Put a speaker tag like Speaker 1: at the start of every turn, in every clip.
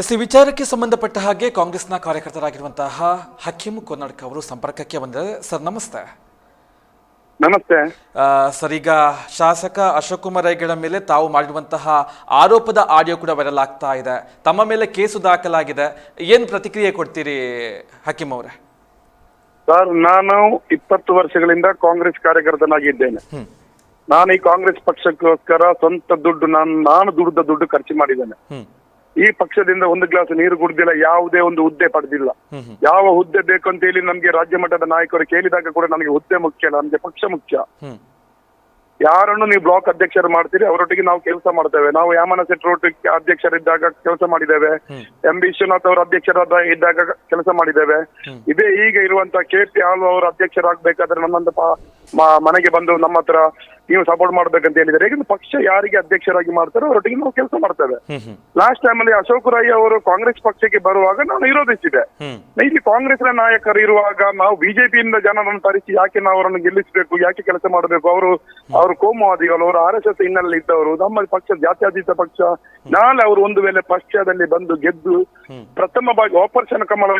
Speaker 1: S ಈ ವಿಚಾರಕ್ಕೆ ಸಂಬಂಧಪಟ್ಟ ಹಾಗೆ ಕಾಂಗ್ರೆಸ್ನ ಕಾರ್ಯಕರ್ತರಾಗಿರುವಂತಹ ಹಕೀಮ್ ಕೋನಾಡ್ಕ ಅವರು ಸಂಪರ್ಕಕ್ಕೆ ಬಂದಿದ್ದಾರೆ. ಸರ್ ನಮಸ್ತೆ.
Speaker 2: ನಮಸ್ತೆ.
Speaker 1: ಸರ್ ಈಗ ಶಾಸಕ ಅಶೋಕ್ ಕುಮಾರ್ ರೈಗಳ ಮೇಲೆ ತಾವು ಮಾಡಿರುವಂತಹ ಆರೋಪದ ಆಡಿಯೋ ಕೂಡ ವೈರಲ್ ಆಗ್ತಾ ಇದೆ. ತಮ್ಮ ಮೇಲೆ ಕೇಸು ದಾಖಲಾಗಿದೆ. ಏನ್ ಪ್ರತಿಕ್ರಿಯೆ ಕೊಡ್ತೀರಿ ಹಕೀಮ್ ಅವರೇ?
Speaker 2: ಸರ್ ನಾನು ಇಪ್ಪತ್ತು ವರ್ಷಗಳಿಂದ ಕಾಂಗ್ರೆಸ್ ಕಾರ್ಯಕರ್ತನಾಗಿದ್ದೇನೆ. ನಾನು ಈ ಕಾಂಗ್ರೆಸ್ ಪಕ್ಷಕ್ಕೋಸ್ಕರ ಸ್ವಂತ ದುಡ್ಡು ನಾನು ನಾನು ದುಡ್ದ ದುಡ್ಡು ಖರ್ಚು ಮಾಡಿದ್ದೇನೆ. ಈ ಪಕ್ಷದಿಂದ ಒಂದು ಗ್ಲಾಸ್ ನೀರು ಕುಡ್ದಿಲ್ಲ ಯಾವುದೇ ಒಂದು ಹುದ್ದೆ ಪಡೆದಿಲ್ಲ. ಯಾವ ಹುದ್ದೆ ಬೇಕು ಅಂತ ಹೇಳಿ ನಮ್ಗೆ ರಾಜ್ಯ ಮಟ್ಟದ ನಾಯಕರು ಕೇಳಿದಾಗ ಕೂಡ ನಮಗೆ ಹುದ್ದೆ ಮುಖ್ಯ ಅಲ್ಲ ನಮ್ಗೆ ಪಕ್ಷ ಮುಖ್ಯ. ಯಾರನ್ನು ನೀವು ಬ್ಲಾಕ್ ಅಧ್ಯಕ್ಷರು ಮಾಡ್ತೀರಿ ಅವರೊಟ್ಟಿಗೆ ನಾವು ಕೆಲಸ ಮಾಡ್ತೇವೆ. ನಾವು ಯಾಮನ ಸೆಟ್ರೋಟಿಗೆ ಅಧ್ಯಕ್ಷರಿದ್ದಾಗ ಕೆಲಸ ಮಾಡಿದ್ದೇವೆ. ಎಂ. ಬಿ ವಿಶ್ವನಾಥ್ ಅವರ ಅಧ್ಯಕ್ಷರಾದ ಇದ್ದಾಗ ಕೆಲಸ ಮಾಡಿದ್ದೇವೆ. ಇದೇ ಈಗ ಇರುವಂತ ಕೆ. ಪಿ. ಆಲ್ವ ಅವರು ಅಧ್ಯಕ್ಷರಾಗಬೇಕಾದ್ರೆ ನಮ್ಮಂತ ಮನೆಗೆ ಬಂದು ನಮ್ಮ ಹತ್ರ ನೀವು ಸಪೋರ್ಟ್ ಮಾಡ್ಬೇಕಂತ ಹೇಳಿದ್ದಾರೆ. ಯಾಕಂದ್ರೆ ಪಕ್ಷ ಯಾರಿಗೆ ಅಧ್ಯಕ್ಷರಾಗಿ ಮಾಡ್ತಾರೋ ಅವರೊಟ್ಟಿಗೆ ನಾವು ಕೆಲಸ ಮಾಡ್ತೇವೆ. ಲಾಸ್ಟ್ ಟೈಮ್ ಅಲ್ಲಿ ಅಶೋಕ್ ರಾಯ್ ಅವರು ಕಾಂಗ್ರೆಸ್ ಪಕ್ಷಕ್ಕೆ ಬರುವಾಗ ನಾನು ವಿರೋಧಿಸಿದೆ. ಇಲ್ಲಿ ಕಾಂಗ್ರೆಸ್ನ ನಾಯಕರು ಇರುವಾಗ ನಾವು ಬಿಜೆಪಿಯಿಂದ ಜನರನ್ನು ತರಿಸಿ ಯಾಕೆ ನಾವು ಅವರನ್ನು ಗೆಲ್ಲಿಸಬೇಕು ಯಾಕೆ ಕೆಲಸ ಮಾಡಬೇಕು? ಅವರು ಅವರು ಕೋಮುವಾದಿಗಳು ಅವರು ಆರ್ ಎಸ್ ಎಸ್ ಹಿನ್ನೆಲೆ ಇದ್ದವರು ನಮ್ಮ ಪಕ್ಷ ಜಾತ್ಯಾತೀತ ಪಕ್ಷ. ನಾಳೆ ಅವರು ಒಂದು ವೇಳೆ ಪಕ್ಷದಲ್ಲಿ ಬಂದು ಗೆದ್ದು. ಪ್ರಥಮ ಬಾಗಿ ಆಪರೇಷನ್ ಕಮಲ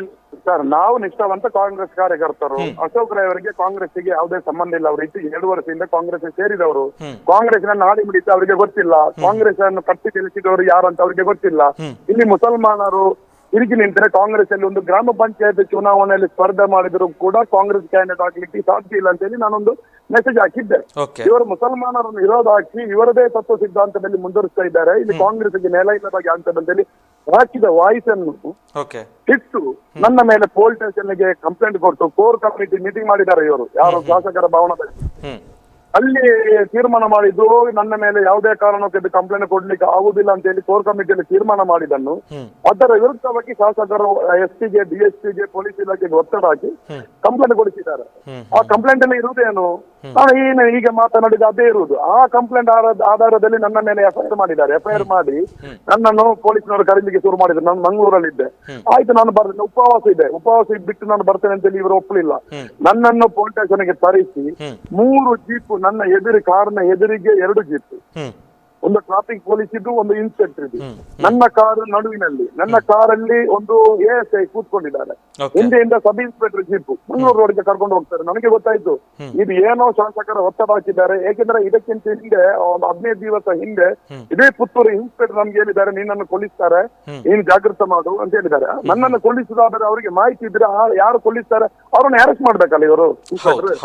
Speaker 2: ಸರ್ ನಾವು ನಿಷ್ಠಾವಂತ ಕಾಂಗ್ರೆಸ್ ಕಾರ್ಯಕರ್ತರು. ಅಶೋಕ್ ರೈ ಅವರಿಗೆ ಕಾಂಗ್ರೆಸ್ಗೆ ಯಾವುದೇ ಸಂಬಂಧ ಇಲ್ಲ. ಅವರು ಇದ್ದು ಎರಡು ವರ್ಷದಿಂದ ಕಾಂಗ್ರೆಸ್ ಸೇರಿದವರು. ಕಾಂಗ್ರೆಸ್ನ ನಾಡಿ ಮಿಡಿತ ಅವರಿಗೆ ಗೊತ್ತಿಲ್ಲ. ಕಾಂಗ್ರೆಸ್ ಅನ್ನು ಕಟ್ಟಿ ತಿಳಿಸಿದವರು ಯಾರು ಅಂತ ಅವರಿಗೆ ಗೊತ್ತಿಲ್ಲ. ಇಲ್ಲಿ ಮುಸಲ್ಮಾನರು ತಿರುಗಿ ನಿಂತರೆ ಕಾಂಗ್ರೆಸ್ ಅಲ್ಲಿ ಒಂದು ಗ್ರಾಮ ಪಂಚಾಯತ್ ಚುನಾವಣೆಯಲ್ಲಿ ಸ್ಪರ್ಧೆ ಮಾಡಿದ್ರು ಕೂಡ ಕಾಂಗ್ರೆಸ್ ಕ್ಯಾಂಡಿಡೇಟ್ ಆಗ್ಲಿಕ್ಕೆ ಸಾಧ್ಯ ಇಲ್ಲ ಅಂತ ಹೇಳಿ ನಾನೊಂದು ಮೆಸೇಜ್ ಹಾಕಿದ್ದೆ. ಇವರು ಮುಸಲ್ಮಾನರನ್ನು ವಿರೋಧ ಹಾಕಿ ಇವರದೇ ತತ್ವ ಸಿದ್ಧಾಂತದಲ್ಲಿ ಮುಂದುವರಿಸ್ತಾ ಇದ್ದಾರೆ. ಇಲ್ಲಿ ಕಾಂಗ್ರೆಸ್ಗೆ ನೆಲ ಇಲ್ಲದಾಗಿ ಆಗ್ತದೆ ಅಂತ ಹೇಳಿ ಹಾಕಿದ ವಾಯ್ಸ್ ಅನ್ನು
Speaker 1: ಓಕೆ
Speaker 2: ಇಟ್ಟು ನನ್ನ ಮೇಲೆ ಪೋಲ್ ಸ್ಟೇಷನ್ಗೆ ಕಂಪ್ಲೇಂಟ್ ಕೊಟ್ಟು ಕೋರ್ ಕಮಿಟಿ ಮೀಟಿಂಗ್ ಮಾಡಿದ್ದಾರೆ ಇವರು. ಯಾರು ಶಾಸಕರ ಭವನದಲ್ಲಿ. ಅಲ್ಲಿ ತೀರ್ಮಾನ ಮಾಡಿದ್ದು ನನ್ನ ಮೇಲೆ ಯಾವುದೇ ಕಾರಣಕ್ಕೆ ಇದು ಕಂಪ್ಲೇಂಟ್ ಕೊಡ್ಲಿಕ್ಕೆ ಆಗುದಿಲ್ಲ ಅಂತ ಹೇಳಿ ಕೋರ್ ಕಮಿಟಿಯಲ್ಲಿ ತೀರ್ಮಾನ ಮಾಡಿದನ್ನು ಅದರ ವಿರುದ್ಧವಾಗಿ ಶಾಸಕರು ಎಸ್ ಪಿಗೆ ಡಿಎಸ್ಪಿಗೆ ಪೊಲೀಸ್ ಇಲಾಖೆಗೆ ಒತ್ತಡ ಹಾಕಿ ಕಂಪ್ಲೇಂಟ್ ಕೊಡಿಸಿದ್ದಾರೆ. ಆ ಕಂಪ್ಲೇಂಟ್ ಅಲ್ಲಿ ಇರುವುದೇನು? ನಾನು ಏನು ಈಗ ಮಾತನಾಡಿದ ಅದೇ ಇರುವುದು. ಆ ಕಂಪ್ಲೇಂಟ್ ಆಧಾರದಲ್ಲಿ ನನ್ನ ಮೇಲೆ ಎಫ್ಐಆರ್ ಮಾಡಿದ್ದಾರೆ. ಎಫ್ಐಆರ್ ಮಾಡಿ ನನ್ನನ್ನು ಪೊಲೀಸ್ನವರು ಕರೀಲಿಕ್ಕೆ ಶುರು ಮಾಡಿದ್ರು. ನಾನು ಮಂಗಳೂರಲ್ಲಿದ್ದೆ. ಆಯ್ತು ನಾನು ಬರ್ತೇನೆ ಉಪವಾಸ ಇದೆ. ಉಪವಾಸ ಬಿಟ್ಟು ನಾನು ಬರ್ತೇನೆ ಅಂತ ಹೇಳಿ ಇವರು ಒಪ್ಪಲಿಲ್ಲ. ನನ್ನನ್ನು ಪೊಲೀಸ್ ಸ್ಟೇಷನ್ಗೆ ತರಿಸಿ ಮೂರು ಜೀಪು ನನ್ನ ಎದುರು ಕಾರ್ನ ಎದುರಿಗೆ ಎರಡು ಜೀಪ್ ಒಂದು ಟ್ರಾಫಿಕ್ ಪೊಲೀಸ್ ಇದ್ದು ಒಂದು ಇನ್ಸ್ಪೆಕ್ಟರ್ ಇದ್ದು. ನನ್ನ ಕಾರ್ ನಡುವಿನಲ್ಲಿ ನನ್ನ ಕಾರಲ್ಲಿ ಒಂದು ಎ ಎಸ್ ಐ ಕೂತ್ಕೊಂಡಿದ್ದಾರೆ. ಹಿಂದೆಯಿಂದ ಸಬ್ ಇನ್ಸ್ಪೆಕ್ಟರ್ ಜೀಪ್ ಮಂಗಳೂರು ರೋಡ್ಗೆ ಕರ್ಕೊಂಡು ಹೋಗ್ತಾರೆ. ನನಗೆ ಗೊತ್ತಾಯ್ತು. ಇದು ಏನೋ ಶಾಸಕರ ಒತ್ತಡ ಹಾಕಿದ್ದಾರೆ. ಏಕೆಂದ್ರೆ ಇದಕ್ಕಿಂತ ಹಿಂದೆ ಒಂದು ಹದಿನೈದು ದಿವಸ ಹಿಂದೆ ಇದೇ ಪುತ್ತೂರು ಇನ್ಸ್ಪೆಕ್ಟರ್ ನಮ್ಗೆ ಹೇಳಿದ್ದಾರೆ ನಿನ್ನನ್ನು ಕೊಲ್ಲಿಸ್ತಾರೆ. ನೀನು ಜಾಗೃತ ಮಾಡು ಅಂತ ಹೇಳಿದ್ದಾರೆ. ನನ್ನನ್ನು ಕೊಲ್ಲಿಸುದಾದ್ರೆ ಅವರಿಗೆ ಮಾಹಿತಿ ಇದ್ರೆ ಯಾರು ಕೊಲ್ಲಿಸ್ತಾರೆ ಅವ್ರನ್ನ ಅರೆಸ್ಟ್ ಮಾಡ್ಬೇಕಲ್ಲ ಇವರು?
Speaker 1: ಇನ್ಸ್ಪೆಕ್ಟರ್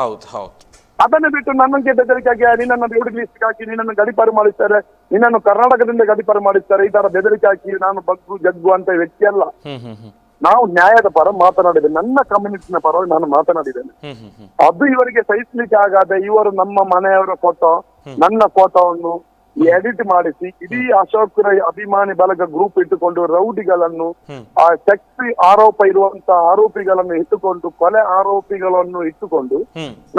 Speaker 2: ಅದನ್ನು ಬಿಟ್ಟು ನನ್ನಂಗೆ ಬೆದರಿಕೆಯಾಗಿ ನಿನ್ನನ್ನು ಲಿಸ್ಟ್ ಹಾಕಿ ನಿನ್ನನ್ನು ಗಡಿಪಾರು ಮಾಡಿಸ್ತಾರೆ ನಿನ್ನನ್ನು ಕರ್ನಾಟಕದಿಂದ ಗಡಿಪಾರು ಮಾಡಿಸ್ತಾರೆ ಈ ತರ ಬೆದರಿಕೆ ಹಾಕಿ ನಾನು ಬಗ್ಗು ಜಗ್ಗು ಅಂತ ವ್ಯಕ್ತಿ ಅಲ್ಲ. ನಾವು ನ್ಯಾಯದ ಪರ ಮಾತನಾಡಿದೆ ನನ್ನ ಕಮ್ಯುನಿಟಿನ ಪರವಾಗಿ ನಾನು ಮಾತನಾಡಿದ್ದೇನೆ. ಅದು ಇವರಿಗೆ ಸಹಿಸ್ಲಿಕ್ಕೆ ಆಗದೆ ಇವರು ನಮ್ಮ ಮನೆಯವರ ಫೋಟೋ ನನ್ನ ಫೋಟೋವನ್ನು ಎಡಿಟ್ ಮಾಡಿಸಿ ಇಡೀ ಅಶೋಕ್ ರೈ ಅಭಿಮಾನಿ ಬಳಗ ಗ್ರೂಪ್ ಇಟ್ಟುಕೊಂಡು ರೌಡಿಗಳನ್ನು ಆ ಶಕ್ತಿ ಆರೋಪ ಇರುವಂತಹ ಆರೋಪಿಗಳನ್ನು ಇಟ್ಟುಕೊಂಡು ಕೊಲೆ ಆರೋಪಿಗಳನ್ನು ಇಟ್ಟುಕೊಂಡು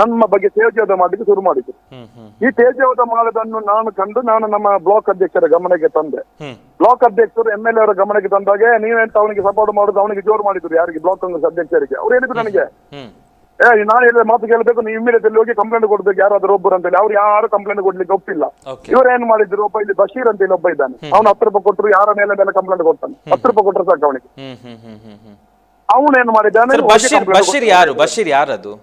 Speaker 2: ನಮ್ಮ ಬಗ್ಗೆ ತೇಜೋದ ಮಾಡಲಿಕ್ಕೆ ಶುರು ಮಾಡಿದ್ರು. ಈ ತೇಜೋದ ಮಾಡೋದನ್ನು ನಾನು ಕಂಡು ನಾನು ನಮ್ಮ ಬ್ಲಾಕ್ ಅಧ್ಯಕ್ಷರ ಗಮನಕ್ಕೆ ತಂದೆ. ಬ್ಲಾಕ್ ಅಧ್ಯಕ್ಷರು ಎಂ ಎಲ್ ಅವರ ಗಮನಕ್ಕೆ ತಂದಾಗ ನೀವೆಂತ ಅವನಿಗೆ ಸಪೋರ್ಟ್ ಮಾಡುದು ಅವನಿಗೆ ಜೋರು ಮಾಡಿದ್ರು ಯಾರಿಗೆ? ಬ್ಲಾಕ್ ಕಾಂಗ್ರೆಸ್ ಅಧ್ಯಕ್ಷರಿಗೆ. ಅವ್ರು ಹೇಳಿದ್ರು ನನಗೆ. ಏ ನಾನು ಹೇಳಿದ ಮಾತು ಕೇಳಬೇಕು ನೀವು ಇಮ್ಮಿಡಿಯೇಟ್ ಹೋಗಿ ಕಂಪ್ಲೇಂಟ್ ಕೊಡ್ಬೇಕು ಯಾರಾದ್ರೂ ಒಬ್ಬರು ಅಂತ ಹೇಳಿ ಅವ್ರು ಯಾರು ಕಂಪ್ಲೇಂಟ್ ಕೊಡ್ಲಿಕ್ಕೆ ಒಪ್ಪಿಲ್ಲ.
Speaker 1: ಇವ್ರೇನ್
Speaker 2: ಇವ್ರು ಏನ್ ಮಾಡಿದ್ರು? ಒಬ್ಬ ಇಲ್ಲಿ ಬಶೀರ್ ಅಂತ ಹೇಳಿ ಒಬ್ಬ ಇದ್ದಾನೆ. ಅವ್ನು ಹತ್ತು ರೂಪಾಯಿ ಕೊಟ್ಟರು ಯಾರ ಮೇಲೆ ಮೇಲೆ ಕಂಪ್ಲೇಂಟ್ ಕೊಡ್ತಾನೆ? ಹತ್ತು ರೂಪಾಯಿ ಕೊಟ್ಟರೆ ಸಾಕು ಅವನಿಗೆ. ಅವನೇನ್ ಮಾಡಿದ್ದಾನೆ?
Speaker 1: ಬಶೀರ್ ಯಾರು? ಬಶೀರ್ ಯಾರದು?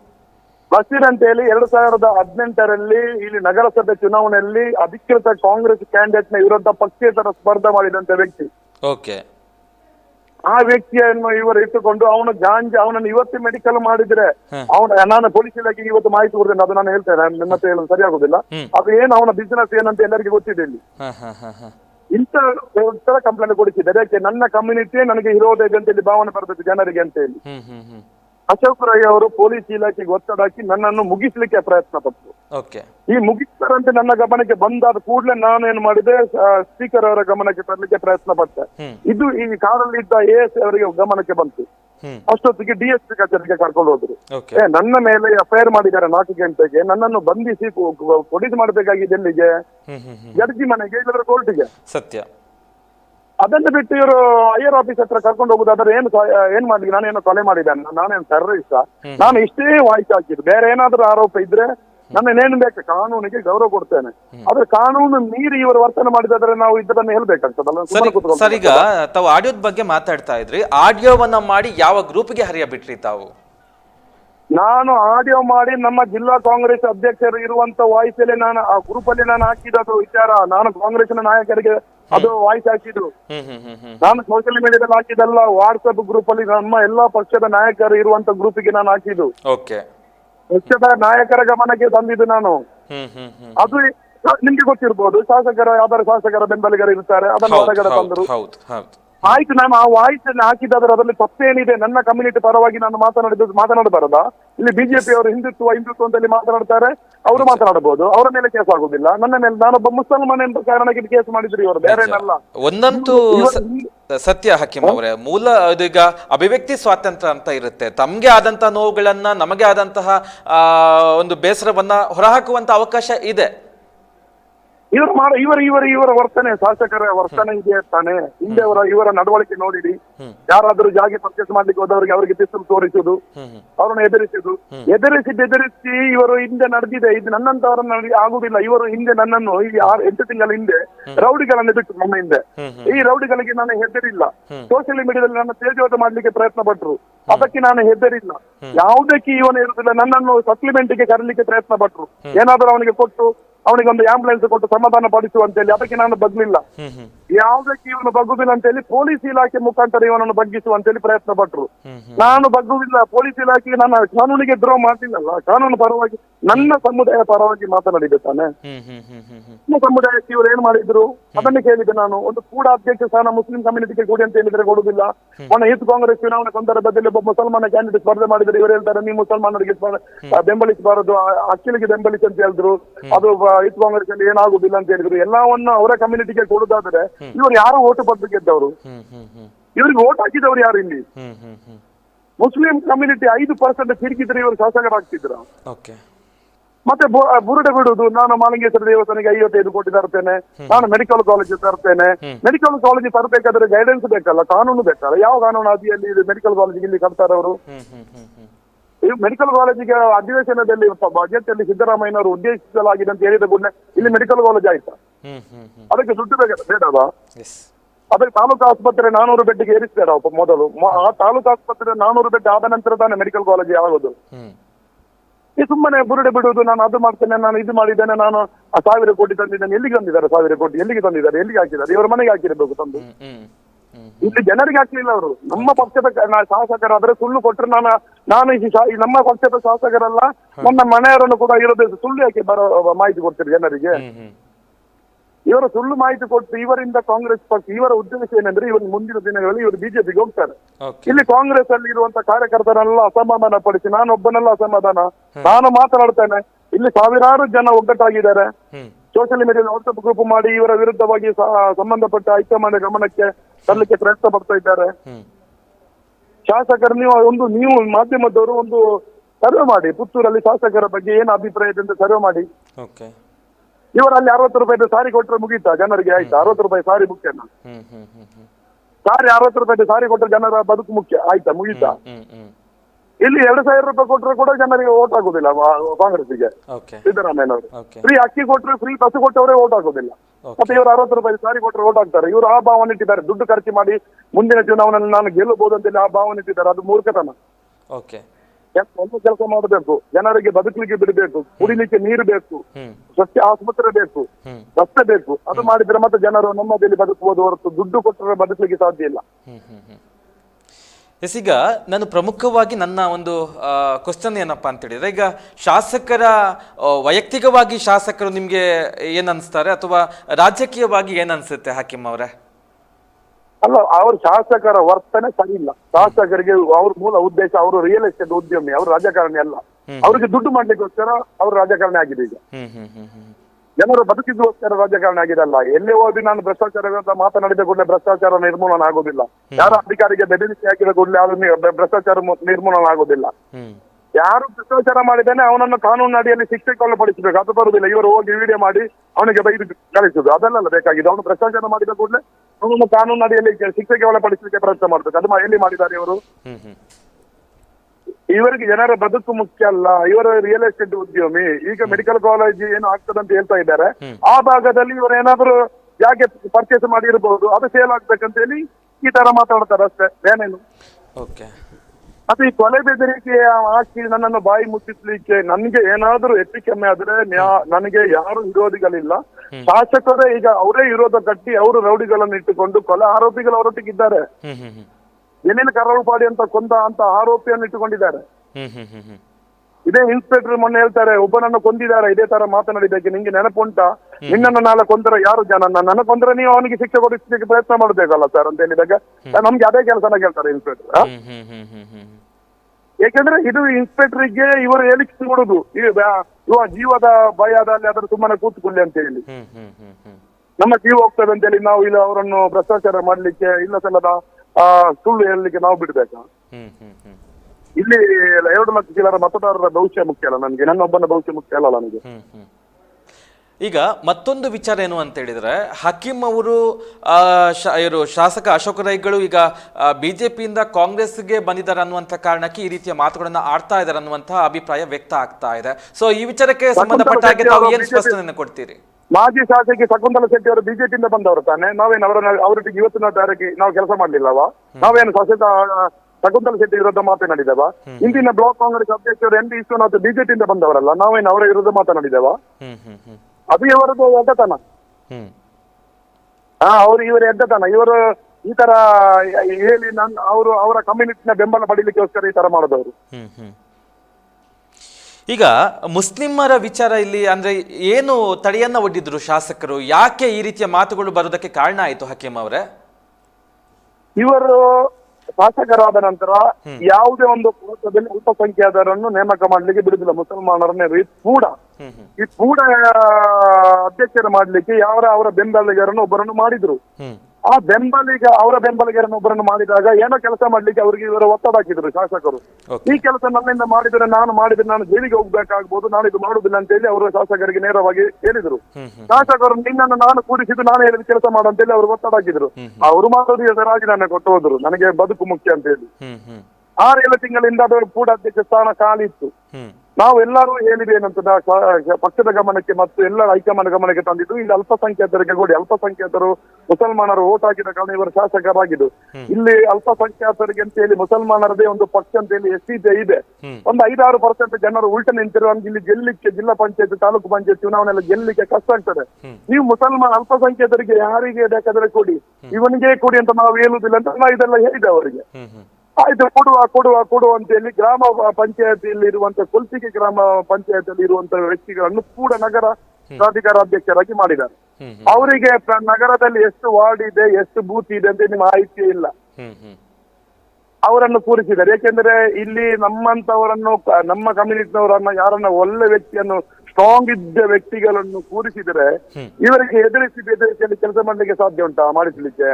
Speaker 2: ಬಶೀರ್ ಅಂತ ಹೇಳಿ ಎರಡ್ ಸಾವಿರದ ಹದಿನೆಂಟರಲ್ಲಿ ಇಲ್ಲಿ ನಗರಸಭೆ ಚುನಾವಣೆಯಲ್ಲಿ ಅಧಿಕೃತ ಕಾಂಗ್ರೆಸ್ ಕ್ಯಾಂಡಿಡೇಟ್ನ ವಿರುದ್ಧ ಪಕ್ಷೇತರ ಸ್ಪರ್ಧೆ ಮಾಡಿದಂತ ವ್ಯಕ್ತಿ.
Speaker 1: ಓಕೆ
Speaker 2: ಆ ವ್ಯಕ್ತಿಯನ್ನು ಇವರು ಇಟ್ಟುಕೊಂಡು ಅವನು ಗಾಂಜಾ ಅವನನ್ನು ಇವತ್ತು ಮೆಡಿಕಲ್ ಮಾಡಿದ್ರೆ. ಅವನ ನಾನು ಪೊಲೀಸ್ ಇಲಾಖೆಗೆ ಇವತ್ತು ಮಾಹಿತಿ ಕೊಡ್ತೇನೆ ಅದು ನಾನು ಹೇಳ್ತೇನೆ ನಾನು ನಿಮ್ಮ ಹತ್ರ ಹೇಳೋದು ಸರಿಯಾಗುದಿಲ್ಲ. ಅದು ಏನು ಅವನ ಬಿಸಿನೆಸ್ ಏನಂತ ಎಲ್ಲರಿಗೂ ಗೊತ್ತಿದೆ ಇಲ್ಲಿ. ಇಂಥ ಕಂಪ್ಲೇಂಟ್ ಕೊಡಿಸಿದ್ದಾರೆ. ಯಾಕೆ? ನನ್ನ ಕಮ್ಯುನಿಟಿ ನನಗೆ ಇರೋದೇ ಇದೆ ಅಂತ ಹೇಳಿ ಭಾವನೆ ಬರ್ತದೆ ಜನರಿಗೆ ಅಂತ ಹೇಳಿ. ಅಶೋಕ್ ರೈ ಅವರು ಪೊಲೀಸ್ ಇಲಾಖೆಗೆ ಒತ್ತಡ ಹಾಕಿ ನನ್ನನ್ನು ಮುಗಿಸ್ಲಿಕ್ಕೆ ಪ್ರಯತ್ನ ಪಟ್ಟರು.
Speaker 1: ಓಕೆ.
Speaker 2: ಈ ಮುಗಿಸ್ತಾರಂತೆ ನನ್ನ ಗಮನಕ್ಕೆ ಬಂದಾದ ಕೂಡಲೇ ನಾನು ಏನ್ ಮಾಡಿದೆ ಸ್ಪೀಕರ್ ಅವರ ಗಮನಕ್ಕೆ ತರಲಿಕ್ಕೆ ಪ್ರಯತ್ನ ಪಟ್ಟೆ. ಇದು ಈ ಕಾರಲ್ಲಿ ಇದ್ದ ಎ ಎಸ್ ಅವರಿಗೆ ಗಮನಕ್ಕೆ ಬಂತು. ಅಷ್ಟೊತ್ತಿಗೆ ಡಿ ಎಸ್ ಪಿ ಕಚೇರಿಗೆ ಕರ್ಕೊಂಡು ಹೋದ್ರು. ಏ ನನ್ನ ಮೇಲೆ ಎಫ್ಐಆರ್ ಮಾಡಿದ್ದಾರೆ ನಾಲ್ಕು ಗಂಟೆಗೆ. ನನ್ನನ್ನು ಬಂಧಿಸಿ ಪೊಲೀಸ್ ಮಾಡಬೇಕಾಗಿದೆ ಎಲ್ಲಿಗೆ? ಜಡ್ಜಿ ಮನೆಗೆ ಇಲ್ಲದ್ರೆ ಕೋರ್ಟಿಗೆ
Speaker 1: ಸತ್ಯ.
Speaker 2: ಅದನ್ನು ಬಿಟ್ಟು ಇವರು ಐಆರ್ ಆಫೀಸ್ ಹತ್ರ ಕರ್ಕೊಂಡು ಹೋಗುದಾದ್ರೆ ಏನು ಏನ್ ಏನ್ ಮಾಡ್ಲಿ ನಾನೇನು ಕೊಲೆ ಮಾಡಿದ್ದಾನೆ. ನಾನೇನು ಟೆರರಿಸ್ಟ್ ನಾನು ಇಷ್ಟೇ ವಾಯ್ಸ್ ಹಾಕಿದ್ದು. ಬೇರೆ ಏನಾದ್ರೂ ಆರೋಪ ಇದ್ರೆ ನನ್ನೇನು ಬೇಕು? ಕಾನೂನಿಗೆ ಗೌರವ ಕೊಡ್ತೇನೆ. ಆದ್ರೆ ಕಾನೂನು ಮೀರಿ ಇವರು ವರ್ತನೆ ಮಾಡಿದಾದ್ರೆ ನಾವು ಇದನ್ನ ಹೇಳ್ಬೇಕಾಗ್ತದಲ್ಲ
Speaker 1: ಸರ್ ಈಗ ತಾವು ಆಡಿಯೋದ ಬಗ್ಗೆ ಮಾತಾಡ್ತಾ ಇದ್ರಿ. ಆಡಿಯೋವನ್ನ ಮಾಡಿ ಯಾವ ಗ್ರೂಪ್ಗೆ ಹರಿಯ ಬಿಟ್ರಿ ತಾವು?
Speaker 2: ನಾನು ಆಡಿಯೋ ಮಾಡಿ ನಮ್ಮ ಜಿಲ್ಲಾ ಕಾಂಗ್ರೆಸ್ ಅಧ್ಯಕ್ಷರು ಇರುವಂತ ವಾಯ್ಸ್ ಅಲ್ಲಿ ನಾನು ಆ ಗ್ರೂಪ್ ಅಲ್ಲಿ ನಾನು ಹಾಕಿದ ವಿಚಾರ. ನಾನು ಕಾಂಗ್ರೆಸ್ನ ನಾಯಕರಿಗೆ ಅದು ವಾಯ್ಸ್ ಹಾಕಿದ್ರು ನಾನು ಸೋಷಿಯಲ್ ಮೀಡಿಯಾದಲ್ಲಿ ಹಾಕಿದ್ದಲ್ಲ ವಾಟ್ಸ್ಆಪ್ ಗ್ರೂಪ್ ಅಲ್ಲಿ ನಮ್ಮ ಎಲ್ಲಾ ಪಕ್ಷದ ನಾಯಕರು ಇರುವಂತ ಗ್ರೂಪಿಗೆ ನಾನು ಹಾಕಿದ್ದು. ಪಕ್ಷದ ನಾಯಕರ ಗಮನಕ್ಕೆ ತಂದಿದ್ದು ನಾನು. ಅದು ನಿಮ್ಗೆ ಗೊತ್ತಿರ್ಬೋದು ಶಾಸಕರ ಯಾವ್ದಾರು ಶಾಸಕರ ಬೆಂಬಲಿಗರು ಇರ್ತಾರೆ ಅದನ್ನು ಹೊರಗಡೆ ತಂದ್ರು. ಆಯ್ತು ನಾನು ಆ ವಾಯ್ಸ್ ಅಲ್ಲಿ ಹಾಕಿದ್ದಾದ್ರೆ ಅದರಲ್ಲಿ ತಪ್ಪೇನಿದೆ. ನನ್ನ ಕಮ್ಯುನಿಟಿ ಪರವಾಗಿ ನಾನು ಮಾತನಾಡಿದ ಮಾತನಾಡಬಾರದಾ? ಇಲ್ಲಿ ಬಿಜೆಪಿ ಅವರು ಹಿಂದುತ್ವ ಹಿಂದುತ್ವ ಅಂತ ಹೇಳಿ ಮಾತನಾಡ್ತಾರೆ. ಅವರು ಮಾತನಾಡಬಹುದು. ಅವರ ಮೇಲೆ ಕೇಸ್ ಆಗುದಿಲ್ಲ ನನ್ನ ಮೇಲೆ ನಾನೊಬ್ಬ ಮುಸಲ್ಮಾನ್ ಎಂಬ ಕಾರಣಕ್ಕೆ ಕೇಸ್ ಮಾಡಿದ್ರು ಇವರು. ಬೇರೆ ಏನಲ್ಲ.
Speaker 1: ಒಂದಂತೂ ಸತ್ಯ ಹಕೀಮ್ ಅವರೇ. ಮೂಲ ಇದೀಗ ಅಭಿವ್ಯಕ್ತಿ ಸ್ವಾತಂತ್ರ್ಯ ಅಂತ ಇರುತ್ತೆ. ತಮ್ಗೆ ಆದಂತಹ ನೋವುಗಳನ್ನ ನಮಗೆ ಆದಂತಹ ಒಂದು ಬೇಸರವನ್ನ ಹೊರಹಾಕುವಂತ ಅವಕಾಶ ಇದೆ.
Speaker 2: ಇವರು ಮಾಡ ಇವರು ಇವರು ಇವರ ವರ್ತನೆ ಶಾಸಕರ ವರ್ತನೆ ಇದೆ ತಾನೆ. ಹಿಂದೆ ಅವರ ಇವರ ನಡವಳಿಕೆ ನೋಡಿರಿ. ಯಾರಾದ್ರೂ ಜಾಗಿ ಪರ್ಚೇಸ್ ಮಾಡ್ಲಿಕ್ಕೆ ಹೋದವರಿಗೆ ಅವರಿಗೆ ಪಿಸ್ತೂಲ್ ತೋರಿಸುದು ಅವರನ್ನು ಎದುರಿಸುದು. ಎದುರಿಸಿ ಬೆದರಿಸಿ ಇವರು ಹಿಂದೆ ನಡೆದಿದೆ. ಇದು ನನ್ನಂತವರನ್ನ ಆಗುದಿಲ್ಲ. ಇವರು ಹಿಂದೆ ನನ್ನನ್ನು ಈ ಆರು ಎಂಟು ತಿಂಗಳ ಹಿಂದೆ ರೌಡಿಗಳನ್ನು ಬಿಟ್ಟು ನಮ್ಮ ಹಿಂದೆ. ಈ ರೌಡಿಗಳಿಗೆ ನಾನು ಹೆದರಿಲ್ಲ. ಸೋಷಿಯಲ್ ಮೀಡಿಯಾದಲ್ಲಿ ನನ್ನ ತೇಜವಾದ ಮಾಡ್ಲಿಕ್ಕೆ ಪ್ರಯತ್ನ ಪಟ್ರು. ಅದಕ್ಕೆ ನಾನು ಹೆದರಿಲ್ಲ. ಯಾವುದಕ್ಕೆ ಇವನು ಇರುದಿಲ್ಲ. ನನ್ನನ್ನು ಸಪ್ಲಿಮೆಂಟ್ಗೆ ಕರೀಲಿಕ್ಕೆ ಪ್ರಯತ್ನ ಪಟ್ರು. ಏನಾದ್ರೂ ಅವನಿಗೆ ಕೊಟ್ಟು ಅವನಿಗೆ ಒಂದು ಆಂಬುಲೆನ್ಸ್ ಕೊಟ್ಟು ಸಮಾಧಾನ ಪಡಿಸುವಂತೇಳಿ ಅದಕ್ಕೆ ನಾನು ಬಗ್ಲಿಲ್ಲ ಯಾವುದಕ್ಕೆ ಇವನು ಬಗ್ಗುದಿಲ್ಲ ಅಂತ ಹೇಳಿ ಪೊಲೀಸ್ ಇಲಾಖೆ ಮುಖಾಂತರ ಇವನನ್ನು ಬಗ್ಗಿಸು ಅಂತ ಹೇಳಿ ಪ್ರಯತ್ನ ಪಟ್ರು. ನಾನು ಬಗ್ಗುವುದಿಲ್ಲ ಪೊಲೀಸ್ ಇಲಾಖೆಗೆ ನನ್ನ ಕಾನೂನಿಗೆ ದ್ರೋಹ ಮಾಡ್ತಿಲ್ಲಲ್ಲ ಕಾನೂನು ಪರವಾಗಿ ನನ್ನ ಸಮುದಾಯ ಪರವಾಗಿ ಮಾತನಾಡಿದೆ ತಾನೆ. ನಮ್ಮ ಸಮುದಾಯಕ್ಕೆ ಇವರು ಏನ್ ಮಾಡಿದ್ರು? ಅದನ್ನೇ ಕೇಳಿದೆ ನಾನು. ಒಂದು ಕೂಡ ಅಧ್ಯಕ್ಷ ಸ್ಥಾನ ಮುಸ್ಲಿಂ ಕಮ್ಯುನಿಟಿಗೆ ಕೊಡಿ ಅಂತ ಹೇಳಿದ್ರೆ ಕೊಡುದಿಲ್ಲ ಮೊನ್ನೆ ಯೂತ್ ಕಾಂಗ್ರೆಸ್ ಚುನಾವಣೆ ಸಂದರ್ಭದಲ್ಲಿ ಒಬ್ಬ ಮುಸಲ್ಮಾನ ಕ್ಯಾಂಡಿಡೇಟ್ ಸ್ಪರ್ಧೆ ಮಾಡಿದ್ರೆ. ಇವರು ಹೇಳ್ತಾರೆ ನೀವು ಮುಸಲ್ಮಾನರಿಗೆ ಬೆಂಬಲಿಸಬಾರದು. ಅಕ್ಕಿಲಿಗೆ ಬೆಂಬಲಿಸಿ ಅಂತ ಹೇಳಿದ್ರು. ಅದು ಯೂತ್ ಕಾಂಗ್ರೆಸ್ ಅಲ್ಲಿ ಏನಾಗುದಿಲ್ಲ ಅಂತ ಹೇಳಿದ್ರು. ಎಲ್ಲವನ್ನ ಅವರ ಕಮ್ಯುನಿಟಿಗೆ ಕೊಡುದಾದ್ರೆ ಇವರು ಯಾರು ಓಟು ಪದ್ದು ಗೆದ್ದವರು? ಇವ್ರಿಗೆ ಓಟ್ ಹಾಕಿದವರು ಯಾರು ಇಲ್ಲಿ? ಮುಸ್ಲಿಂ ಕಮ್ಯುನಿಟಿ ಐದು ಪರ್ಸೆಂಟ್ ತಿರುಗಿದ್ರೆ ಇವರು ಶಾಸಕರಾಗ್ತಿದ್ರು ಮತ್ತೆ ಬುರುಡೆ ಬಿಡುವುದು ನಾನು ಮಾಲಿಂಗೇಶ್ವರ ದೇವಸ್ಥಾನಕ್ಕೆ ಐವತ್ತೈದು ಕೋಟಿ ತರ್ತೇನೆ. ನಾನು ಮೆಡಿಕಲ್ ಕಾಲೇಜ್ ತರ್ತೇನೆ. ಮೆಡಿಕಲ್ ಕಾಲೇಜ್ ತರಬೇಕಾದ್ರೆ ಗೈಡೆನ್ಸ್ ಬೇಕಲ್ಲ ಕಾನೂನು ಬೇಕಲ್ಲ. ಯಾವ ಕಾನೂನು ಅದಿಯಲ್ಲಿ ಮೆಡಿಕಲ್ ಕಾಲೇಜಿಗೆ ಇಲ್ಲಿ ಕಟ್ತಾರೆ ಅವರು ಮೆಡಿಕಲ್ ಕಾಲೇಜಿಗೆ ಅಧಿವೇಶನದಲ್ಲಿ ಬಜೆಟ್ ಅಲ್ಲಿ ಸಿದ್ದರಾಮಯ್ಯನವರು ಉದ್ದೇಶಿಸಲಾಗಿದೆ ಅಂತ ಹೇಳಿದ ಕೂಡಲೇ ಇಲ್ಲಿ ಮೆಡಿಕಲ್ ಕಾಲೇಜ್ ಆಯ್ತಾ? ಅದಕ್ಕೆ ದುಡ್ಡು ಬೇಡವಾ? ಅದಕ್ಕೆ ತಾಲೂಕು ಆಸ್ಪತ್ರೆ ನಾನೂರು ಬೆಡ್ಗೆ ಏರಿಸ್ಬೇಡ ಮೊದಲು. ಆ ತಾಲೂಕು ಆಸ್ಪತ್ರೆ ನಾನೂರು ಬೆಡ್ ಆದ ನಂತರ ತಾನೇ ಮೆಡಿಕಲ್ ಕಾಲೇಜ್ ಆಗೋದು. ಈ ಸುಮ್ಮನೆ ಬುರುಡೆ ಬಿಡುವುದು ನಾನು ಅದು ಮಾಡ್ತೇನೆ ನಾನು ಇದು ಮಾಡಿದ್ದೇನೆ ನಾನು ಸಾವಿರ ಕೋಟಿ ತಂದಿದ್ದೇನೆ ಎಲ್ಲಿಗೆ ತಂದಿದ್ದಾರೆ ಸಾವಿರ ಕೋಟಿ? ಎಲ್ಲಿಗೆ ತಂದಿದ್ದಾರೆ? ಎಲ್ಲಿಗೆ ಹಾಕಿದ್ದಾರೆ? ಇವರ ಮನೆಗೆ ಹಾಕಿರಬೇಕು ತಂದು. ಇಲ್ಲಿ ಜನರಿಗೆ ಹಾಕ್ಲಿಲ್ಲ ಅವರು. ನಮ್ಮ ಪಕ್ಷದ ಶಾಸಕರಾದ್ರೆ ಸುಳ್ಳು ಕೊಟ್ಟರೆ ನಾನು ನಾನು ನಮ್ಮ ಪಕ್ಷದ ಶಾಸಕರಲ್ಲ ನನ್ನ ಮನೆಯವರನ್ನು ಕೂಡ ಇರೋದೇ ಸುಳ್ಳು ಯಾಕೆ ಬರೋ ಮಾಹಿತಿ ಕೊಡ್ತೀರಿ ಜನರಿಗೆ? ಇವರು ಸುಳ್ಳು ಮಾಹಿತಿ ಕೊಟ್ಟು ಇವರಿಂದ ಕಾಂಗ್ರೆಸ್ ಪಕ್ಷ ಇವರ ಉದ್ದೇಶ ಏನಂದ್ರೆ ಇವರು ಮುಂದಿನ ದಿನಗಳಲ್ಲಿ ಇವರು ಬಿಜೆಪಿಗೆ ಹೋಗ್ತಾರೆ. ಇಲ್ಲಿ ಕಾಂಗ್ರೆಸ್ ಅಲ್ಲಿ ಇರುವಂತ ಕಾರ್ಯಕರ್ತರನ್ನೆಲ್ಲ ಅಸಮಾಧಾನ ಪಡಿಸಿ ನಾನು ಒಬ್ಬನೆಲ್ಲ ಅಸಮಾಧಾನ. ನಾನು ಮಾತನಾಡ್ತೇನೆ ಇಲ್ಲಿ ಸಾವಿರಾರು ಜನ ಒಗ್ಗಟ್ಟಾಗಿದ್ದಾರೆ. ಸೋಷಿಯಲ್ ಮೀಡಿಯಾ ವಾಟ್ಸ್ಆಪ್ ಗ್ರೂಪ್ ಮಾಡಿ ಇವರ ವಿರುದ್ಧವಾಗಿ ಸಂಬಂಧಪಟ್ಟ ಹೈಕಮಾಂಡ್ ಗಮನಕ್ಕೆ ತರಲಿಕ್ಕೆ ಪ್ರಯತ್ನ ಪಡ್ತಾ ಇದ್ದಾರೆ. ಶಾಸಕರು ನೀವು ಒಂದು ನೀವು ಮಾಧ್ಯಮದವರು ಒಂದು ಸರ್ವೆ ಮಾಡಿ ಪುತ್ತೂರಲ್ಲಿ ಶಾಸಕರ ಬಗ್ಗೆ ಏನು ಅಭಿಪ್ರಾಯ ಇದೆ ಅಂತ ಸರ್ವೆ ಮಾಡಿ. ಇವರಲ್ಲಿ ಅರವತ್ತು ರೂಪಾಯಿ ಸಾರಿ ಕೊಟ್ಟರೆ ಮುಗಿತಾ ಜನರಿಗೆ ಆಯ್ತಾ? ಅರವತ್ತು ರೂಪಾಯಿ ಸಾರಿ
Speaker 1: ಮುಖ್ಯ
Speaker 2: ಸಾರಿ ಅರವತ್ತು ರೂಪಾಯಿ ಸಾರಿ ಕೊಟ್ಟರೆ ಜನರ ಬದುಕು ಮುಖ್ಯ ಆಯ್ತಾ? ಮುಗೀತಾ? ಇಲ್ಲಿ ಎರಡು ಸಾವಿರ ರೂಪಾಯಿ ಕೊಟ್ಟರೆ ಕೂಡ ಜನರಿಗೆ ಓಟ್ ಆಗುದಿಲ್ಲ ಕಾಂಗ್ರೆಸ್ಗೆ
Speaker 1: ಓಕೆ
Speaker 2: ಸಿದ್ದರಾಮಯ್ಯನವರು
Speaker 1: ಅವರು
Speaker 2: ಫ್ರೀ ಅಕ್ಕಿ ಕೊಟ್ಟರೆ ಫ್ರೀ ಬಸ್ ಕೊಟ್ಟವರೇ ಓಟ್ ಆಗುದಿಲ್ಲ. ಮತ್ತೆ ಇವರು ಅರವತ್ತು ರೂಪಾಯಿ ಸಾರಿ ಕೊಟ್ಟರೆ ಓಟ್ ಆಗ್ತಾರೆ. ಇವರು ಆ ಭಾವನೆ ಇಟ್ಟಿದ್ದಾರೆ. ದುಡ್ಡು ಖರ್ಚು ಮಾಡಿ ಮುಂದಿನ ಚುನಾವಣೆಯಲ್ಲಿ ನಾನು ಗೆಲ್ಲಬಹುದು ಅಂತೇಳಿ ಆ ಭಾವನೆ ಇಟ್ಟಿದ್ದಾರೆ. ಅದು ಮೂರ್ಖತನ.
Speaker 1: ಓಕೆ
Speaker 2: ಒಂದು ಕೆಲಸ ಮಾಡಬೇಕು. ಜನರಿಗೆ ಬದುಕಲಿಕ್ಕೆ ಬಿಡಬೇಕು. ಕುಡಿಲಿಕ್ಕೆ ನೀರು ಬೇಕು. ಸ್ವಚ್ಛ ಆಸ್ಪತ್ರೆ ಬೇಕು. ರಸ್ತೆ ಬೇಕು. ಅದು ಮಾಡಿದ್ರೆ ಮತ್ತೆ ಜನರು ನಮ್ಮದಲ್ಲಿ ಬದುಕುವುದು ಹೊರತು. ದುಡ್ಡು ಕೊಟ್ಟರೆ ಬದುಕಲಿಕ್ಕೆ ಸಾಧ್ಯ ಇಲ್ಲ.
Speaker 1: ಎಸ್ ಈಗ ನಾನು ಪ್ರಮುಖವಾಗಿ ನನ್ನ ಒಂದು ಕ್ವಶನ್ ಏನಪ್ಪಾ ಅಂತ ಹೇಳಿದ್ರೆ ಈಗ ಶಾಸಕರ ವೈಯಕ್ತಿಕವಾಗಿ ಶಾಸಕರು ನಿಮ್ಗೆ ಏನ್ ಅನ್ಸ್ತಾರೆ ಅಥವಾ ರಾಜಕೀಯವಾಗಿ ಏನ್ ಅನ್ಸುತ್ತೆ ಹಾಕಿಮ್ ಅವರೇ?
Speaker 2: ಅಲ್ಲ ಅವ್ರ ಶಾಸಕರ ವರ್ತನೆ ಸರಿ ಇಲ್ಲ ಶಾಸಕರಿಗೆ ಅವ್ರ ಮೂಲ ಉದ್ದೇಶ ಅವರು ರಿಯಲ್ ಎಸ್ಟೇಟ್ ಉದ್ಯಮಿ ಅವರು ರಾಜಕಾರಣಿ ಅಲ್ಲ. ಅವರಿಗೆ ದುಡ್ಡು ಮಾಡ್ಲಿಕ್ಕೋಸ್ಕರ ಅವ್ರ ರಾಜಕಾರಣಿ ಆಗಿದೆ ಈಗ.
Speaker 1: ಹ್ಮ್ ಹ್ಮ್ ಹ್ಮ್ ಹ್ಮ್.
Speaker 2: ಜನರು ಬದುಕಿಗೋಸ್ಕರ ರಾಜಕಾರಣ ಆಗಿರಲ್ಲ. ಎಲ್ಲೇ ಹೋಗಿ ನಾನು ಭ್ರಷ್ಟಾಚಾರ ವಿರುದ್ಧ ಮಾತನಾಡಿದ ಕೂಡಲೇ ಭ್ರಷ್ಟಾಚಾರ ನಿರ್ಮೂಲನ ಆಗೋದಿಲ್ಲ. ಯಾರ ಅಧಿಕಾರಿಗೆ ಬೆದರಿಕೆ ಹಾಕಿದ ಕೂಡಲೇ ಅದು ಭ್ರಷ್ಟಾಚಾರ ನಿರ್ಮೂಲನ ಆಗೋದಿಲ್ಲ. ಯಾರು ಭ್ರಷ್ಟಾಚಾರ ಮಾಡಿದ್ದಾನೆ ಅವನನ್ನು ಕಾನೂನು ಅಡಿಯಲ್ಲಿ ಶಿಕ್ಷೆಗೆ ಪಡಿಸಬೇಕು ಅದು ಬರುವುದಿಲ್ಲ. ಇವರು ಹೋಗಿ ವಿಡಿಯೋ ಮಾಡಿ ಅವನಿಗೆ ಬೈದು ಕಳಿಸುದು. ಅದೆಲ್ಲ ಬೇಕಾಗಿದೆ ಅವನು ಭ್ರಷ್ಟಾಚಾರ ಮಾಡಿದ ಕೂಡಲೇ ಅವನನ್ನು ಕಾನೂನು ಅಡಿಯಲ್ಲಿ ಶಿಕ್ಷೆಗೆ ಒಳಪಡಿಸಲಿಕ್ಕೆ ಪ್ರಯತ್ನ ಮಾಡ್ಬೇಕು. ಅದು ಎಲ್ಲಿ ಮಾಡಿದ್ದಾರೆ ಇವರು? ಇವರಿಗೆ ಜನರ ಬದುಕು ಮುಖ್ಯ ಅಲ್ಲ ಇವರ ರಿಯಲ್ ಎಸ್ಟೇಟ್ ಉದ್ಯಮಿ ಈಗ ಮೆಡಿಕಲ್ ಕಾಲೇಜ್ ಏನು ಆಗ್ತದೆ ಅಂತ ಹೇಳ್ತಾ ಇದ್ದಾರೆ. ಆ ಭಾಗದಲ್ಲಿ ಇವರು ಏನಾದ್ರು ಯಾಕೆ ಪರ್ಚೇಸ್ ಮಾಡಿರ್ಬಹುದು ಅದು ಸೇಲ್ ಆಗ್ಬೇಕಂತ ಹೇಳಿ ಈ ತರ ಮಾತಾಡ್ತಾರೆ ಅಷ್ಟೇ ಏನೇನು
Speaker 1: ಓಕೆ
Speaker 2: ಮತ್ತೆ ಈ ಕೊಲೆ ಬೆದರಿಕೆ ಹಾಕಿ ನನ್ನನ್ನು ಬಾಯಿ ಮುಚ್ಚಿಸ್ಲಿಕ್ಕೆ ನನ್ಗೆ ಏನಾದ್ರೂ ಹೆಚ್ಚು ಕಮ್ಮಿ ಆದ್ರೆ ನನಗೆ ಯಾರು ವಿರೋಧಿಗಳಿಲ್ಲ. ಶಾಸಕರೇ ಈಗ ಅವರೇ ವಿರೋಧ ಕಟ್ಟಿ ಅವರು ರೌಡಿಗಳನ್ನು ಇಟ್ಟುಕೊಂಡು ಕೊಲೆ ಆರೋಪಿಗಳು ಅವರೊಟ್ಟಿಗಿದ್ದಾರೆ. ಏನೇನು ಕರಾಳುಪಾಡಿ ಅಂತ ಕೊಂದ ಅಂತ ಆರೋಪಿಯನ್ನು ಇಟ್ಟುಕೊಂಡಿದ್ದಾರೆ. ಇದೇ ಇನ್ಸ್ಪೆಕ್ಟರ್ ಮೊನ್ನೆ ಹೇಳ್ತಾರೆ ಒಬ್ಬನನ್ನು ಕೊಂದಿದ್ದಾರೆ ಇದೇ ತರ ಮಾತನಾಡಿದ್ದಕ್ಕೆ ನಿಂಗೆ ನೆನಪುಂಟಾ ನಿನ್ನನ್ನು ನಾಳೆ ಕೊಂದರೆ ಯಾರು ಜನ? ನನ್ನ ಕೊಂದ್ರೆ ನೀವು ಅವನಿಗೆ ಶಿಕ್ಷೆ ಕೊಡಿಸಲಿಕ್ಕೆ ಪ್ರಯತ್ನ ಮಾಡಬೇಕಲ್ಲ ಸರ್ ಅಂತ ಹೇಳಿದಾಗ ನಮ್ಗೆ ಅದೇ ಕೆಲಸನ ಕೇಳ್ತಾರೆ ಇನ್ಸ್ಪೆಕ್ಟರ್ ಏಕೆಂದ್ರೆ ಇದು ಇನ್ಸ್ಪೆಕ್ಟರ್ಗೆ ಇವರು ಹೇಳಿಕೆ ಕೊಡುದು. ಇವ ಜೀವದ ಭಯದಲ್ಲಿ ಅದರ ಸುಮ್ಮನೆ ಕೂತ್ಕೊಳ್ಳಿ ಅಂತ ಹೇಳಿ. ನಮ್ಮ ಜೀವ ಹೋಗ್ತದೆ ಅಂತ ಹೇಳಿ ನಾವು ಇಲ್ಲ ಅವರನ್ನು ಭ್ರಷ್ಟಾಚಾರ ಮಾಡ್ಲಿಕ್ಕೆ ಇಲ್ಲ ಸಲ್ಲದ ಆ ಸುಳ್ಳು ಹೇಳಲಿಕ್ಕೆ ನಾವು ಬಿಡ್ಬೇಕಾ. ಇಲ್ಲಿ ಎರಡು ಲಕ್ಷ ಚಿಲ್ಲರ ಮತದಾರರ ಭವಿಷ್ಯ ಮುಖ್ಯ ಅಲ್ಲ ನನಗೆ. ನನ್ನೊಬ್ಬನ ಭವಿಷ್ಯ ಮುಖ್ಯ ಅಲ್ಲ ನನಗೆ.
Speaker 1: ಈಗ ಮತ್ತೊಂದು ವಿಚಾರ ಏನು ಅಂತ ಹೇಳಿದ್ರೆ ಹಕೀಂ ಅವರು ಇವರು ಶಾಸಕ ಅಶೋಕ್ ರೈಗಳು ಈಗ ಬಿಜೆಪಿಯಿಂದ ಕಾಂಗ್ರೆಸ್ಗೆ ಬಂದಿದ್ದಾರೆ ಅನ್ನುವಂಥ ಕಾರಣಕ್ಕೆ ಈ ರೀತಿಯ ಮಾತುಗಳನ್ನ ಆಡ್ತಾ ಇದ್ದಾರೆ ಅನ್ನುವಂಥ ಅಭಿಪ್ರಾಯ ವ್ಯಕ್ತ ಆಗ್ತಾ ಇದೆ. ಸೊ ಈ ವಿಚಾರಕ್ಕೆ ಸಂಬಂಧಪಟ್ಟ ಹಾಗೆ ತಾವು ಏನು ಸ್ಪಷ್ಟನೆಯನ್ನು ಕೊಡ್ತೀರಿ?
Speaker 2: ಮಾಜಿ ಶಾಸಕಿ ಶಕುಂತಲ ಶೆಟ್ಟಿ ಅವರು ಬಿಜೆಪಿಯಿಂದ ಬಂದವರು ತಾನೆ ನಾವೇನು ಅವರ ಅವರೊಟ್ಟಿಗೆ ಇವತ್ತಿನ ತಾರೀಕಿಗೆ ನಾವು ಕೆಲಸ ಮಾಡ್ಲಿಲ್ಲವಾ ನಾವೇನು ಶಾಸಕ ಶಕುಂತಲ ಶೆಟ್ಟಿ ವಿರುದ್ಧ ಮಾತನಾಡಿದವ ಇಂದಿನ ಬ್ಲಾಕ್ ಕಾಂಗ್ರೆಸ್ ಅಧ್ಯಕ್ಷರು ಎನ್ ಡಿ ವಿಶ್ವನಾಥ್ ಬಿಜೆಪಿಯಿಂದ ಬಂದವರಲ್ಲ ನಾವೇನು ಅವರ ವಿರುದ್ಧ ಮಾತನಾಡಿದವ ಅದು ಇವರದ್ದು
Speaker 1: ಹ್ಮ್
Speaker 2: ಹಾ ಅವರು ಇವರ ಎಡ್ಡತನ ಇವರು ಈ ತರ ಹೇಳಿ ನನ್ನ ಅವರು ಅವರ ಕಮ್ಯುನಿಟಿನ ಬೆಂಬಲ ಪಡಿಲಿಕ್ಕೋಸ್ಕರ ಈ ತರ ಮಾಡೋದವರು
Speaker 1: ಈಗ ಮುಸ್ಲಿಮರ ವಿಚಾರ ಇಲ್ಲಿ ಅಂದ್ರೆ ಏನು ತಡೆಯನ್ನ ಒಡ್ಡಿದ್ರು ಶಾಸಕರು? ಯಾಕೆ ಈ ರೀತಿಯ ಮಾತುಗಳು ಬರೋದಕ್ಕೆ ಕಾರಣ ಆಯ್ತು ಹಕೀಂ ಅವರೇ?
Speaker 2: ಇವರು ಶಾಸಕರಾದ ನಂತರ ಯಾವುದೇ ಒಂದು ಪಕ್ಷದಲ್ಲಿ ಅಲ್ಪಸಂಖ್ಯಾತರನ್ನು ನೇಮಕ ಮಾಡ್ಲಿಕ್ಕೆ ಬಿಡುದಿಲ್ಲ. ಮುಸಲ್ಮಾನರನ್ನೇ ಕೂಡ. ಈ ಕೂಡ ಅಧ್ಯಕ್ಷರು ಮಾಡ್ಲಿಕ್ಕೆ ಯಾರ ಅವರ ಬೆಂಬಲಿಗರನ್ನು ಒಬ್ಬರನ್ನು ಮಾಡಿದ್ರು. ಆ ಬೆಂಬಲಿಗ ಅವರ ಬೆಂಬಲಿಗರನ್ನು ಒಬ್ಬರನ್ನು ಮಾಡಿದಾಗ ಏನೋ ಕೆಲಸ ಮಾಡ್ಲಿಕ್ಕೆ ಅವರಿಗೆ ಇವರ ಒತ್ತಡ ಹಾಕಿದ್ರು ಶಾಸಕರು. ಈ ಕೆಲಸ ನನ್ನಿಂದ ಮಾಡಿದ್ರೆ ನಾನು ಮಾಡಿದ್ರೆ ನಾನು ಜೈಲಿಗೆ ಹೋಗ್ಬೇಕಾಗ್ಬೋದು ನಾನು ಇದು ಮಾಡುದಿಲ್ಲ ಅಂತ ಹೇಳಿ ಅವರು ಶಾಸಕರಿಗೆ ನೇರವಾಗಿ ಹೇಳಿದ್ರು. ಶಾಸಕರು ನಿನ್ನನ್ನು ನಾನು ಕೂಡಿಸಿದ್ದು ನಾನು ಹೇಳಿದ ಕೆಲಸ ಮಾಡು ಅಂತ ಹೇಳಿ ಅವರು ಒತ್ತಡ ಹಾಕಿದ್ರು. ಅವರು ಮಾಡೋದು ರಾಜೀನಾಮೆ ಕೊಟ್ಟು ಹೋದ್ರು. ನನಗೆ ಬದುಕು ಮುಖ್ಯ ಅಂತ ಹೇಳಿ
Speaker 1: ಹ್ಮ್ ಹ್ಮ್
Speaker 2: ಆರು ಏಳು ತಿಂಗಳಿಂದ ಅದು ಕೂಡ ಅಧ್ಯಕ್ಷ ಸ್ಥಾನ ಖಾಲಿ ಇತ್ತು. ನಾವು ಎಲ್ಲರೂ ಪಕ್ಷದ ಗಮನಕ್ಕೆ ಮತ್ತು ಎಲ್ಲರ ಹೈಕಮಾಂಡ್ ಗಮನಕ್ಕೆ ತಂದಿದ್ದು ಇಲ್ಲಿ ಅಲ್ಪಸಂಖ್ಯಾತರಿಗೆ ಕೊಡಿ ಅಲ್ಪಸಂಖ್ಯಾತರು ಮುಸಲ್ಮಾನರು ಓಟ್ ಹಾಕಿದ ಕಾರಣ ಇವರು ಶಾಸಕರಾಗಿದ್ದು. ಇಲ್ಲಿ ಅಲ್ಪಸಂಖ್ಯಾತರಿಗೆ ಅಂತ ಹೇಳಿ ಮುಸಲ್ಮಾನರದೇ ಒಂದು ಪಕ್ಷ ಅಂತ ಹೇಳಿ ಎಸ್ ಇದೆ.
Speaker 1: ಹ್ಮ್.
Speaker 2: ಒಂದು ಐದಾರು ಪರ್ಸೆಂಟ್ ಜನರು ಉಲ್ಟ ನಿಂತಿರುವ ಇಲ್ಲಿ ಗೆಲ್ಲಿಕ್ಕೆ ಜಿಲ್ಲಾ ಪಂಚಾಯತ್ ತಾಲೂಕು ಪಂಚಾಯತ್ ಚುನಾವಣೆ ಎಲ್ಲ ಗೆಲ್ಲಿಕ್ಕೆ ಕಷ್ಟ ಆಗ್ತದೆ. ನೀವು ಮುಸಲ್ಮಾನ ಅಲ್ಪಸಂಖ್ಯಾತರಿಗೆ ಯಾರಿಗೆ ಬೇಕಾದ್ರೆ ಕೊಡಿ ಇವನಿಗೆ ಕೊಡಿ ಅಂತ ನಾವು ಹೇಳುದಿಲ್ಲ ಅಂತ ನಾವು ಇದೆಲ್ಲ ಹೇಳಿದೆ ಅವರಿಗೆ. ಆಯ್ತು ಕೊಡುವ ಕೊಡುವ ಕೊಡುವ ಅಂತ ಹೇಳಿ ಗ್ರಾಮ ಪಂಚಾಯತಿಯಲ್ಲಿ ಇರುವಂತ ಕೊಲ್ತಿಗೆ ಗ್ರಾಮ ಪಂಚಾಯತಿಯಲ್ಲಿ ಇರುವಂತ ವ್ಯಕ್ತಿಗಳನ್ನು ಕೂಡ ನಗರ ಪ್ರಾಧಿಕಾರ ಅಧ್ಯಕ್ಷರಾಗಿ ಮಾಡಿದ್ದಾರೆ. ಅವರಿಗೆ ನಗರದಲ್ಲಿ ಎಷ್ಟು ವಾರ್ಡ್ ಇದೆ ಎಷ್ಟು ಬೂತ್ ಇದೆ ಅಂತ ನಿಮ್ಮ ಮಾಹಿತಿ ಇಲ್ಲ. ಅವರನ್ನು ಕೂರಿಸಿದ್ದಾರೆ. ಯಾಕೆಂದ್ರೆ ಇಲ್ಲಿ ನಮ್ಮಂತವರನ್ನು ನಮ್ಮ ಕಮ್ಯುನಿಟಿನವರನ್ನ ಯಾರನ್ನ ಒಳ್ಳೆ ವ್ಯಕ್ತಿಯನ್ನು ಸ್ಟ್ರಾಂಗ್ ಇದ್ದ ವ್ಯಕ್ತಿಗಳನ್ನು ಕೂರಿಸಿದರೆ. ಇವರಿಗೆ ಎದುರಿಸಿ ಬೆದರಿಸಿ ಕೆಲಸ ಮಾಡ್ಲಿಕ್ಕೆ ಸಾಧ್ಯ ಉಂಟಾ? ಮಾಡಿಸ್ಲಿಕ್ಕೆ?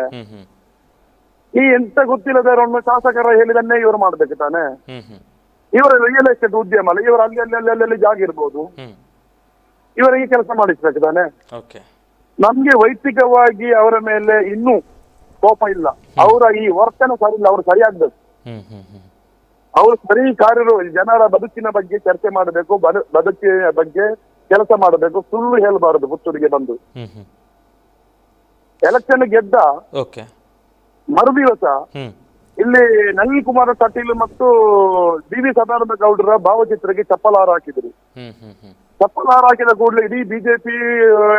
Speaker 2: ಈ ಎಂತ ಗೊತ್ತಿಲ್ಲದ ಶಾಸಕರ ಹೇಳಿದನ್ನೇ ಇವರು ಮಾಡ್ಬೇಕು ತಾನೆ. ಇವರ ರಿಯಲ್ ಎಸ್ಟೇಟ್ ಉದ್ಯಮ ಅಲ್ಲ ಇವರು ಅಲ್ಲಿ ಅಲ್ಲಿ ಅಲ್ಲಿ ಅಲ್ಲಿ ಜಾಗ ಇರ್ಬೋದು. ಇವರಿಗೆ ಕೆಲಸ ಮಾಡಿಸ್ಬೇಕು ತಾನೆ. ನಮ್ಗೆ ವೈಯಕ್ತಿಕವಾಗಿ ಅವರ ಮೇಲೆ ಇನ್ನೂ ಕೋಪ ಇಲ್ಲ. ಅವರ ಈ ವರ್ತನೆ ಸರಿ ಇಲ್ಲ ಅವರು ಸರಿಯಾಗ್ಬೇಕು. ಅವರು ಸರಿ ಕಾರ್ಯರು ಜನರ ಬದುಕಿನ ಬಗ್ಗೆ ಚರ್ಚೆ ಮಾಡಬೇಕು ಬದು- ಬದುಕಿನ ಬಗ್ಗೆ ಕೆಲಸ ಮಾಡಬೇಕು ಸುಳ್ಳು ಹೇಳಬಾರದು ಪುತ್ತೂರಿಗೆ ಬಂದು. ಎಲೆಕ್ಷನ್ ಗೆದ್ದ ಮರುದಿವಸ ಇಲ್ಲಿ ನಳಿನ್ ಕುಮಾರ್ ಕಟೀಲ್ ಮತ್ತು ಡಿ ವಿ ಸದಾನಂದ ಗೌಡರ ಭಾವಚಿತ್ರಕ್ಕೆ ಚಪ್ಪಲಾರ ಹಾಕಿದ್ರು.
Speaker 1: ಚಪ್ಪಲ ಹಾರ ಹ್ಮ್.
Speaker 2: ಚಪ್ಪಲಾರ ಹಾಕಿದ ಕೂಡಲೇ ಇಡೀ ಬಿಜೆಪಿ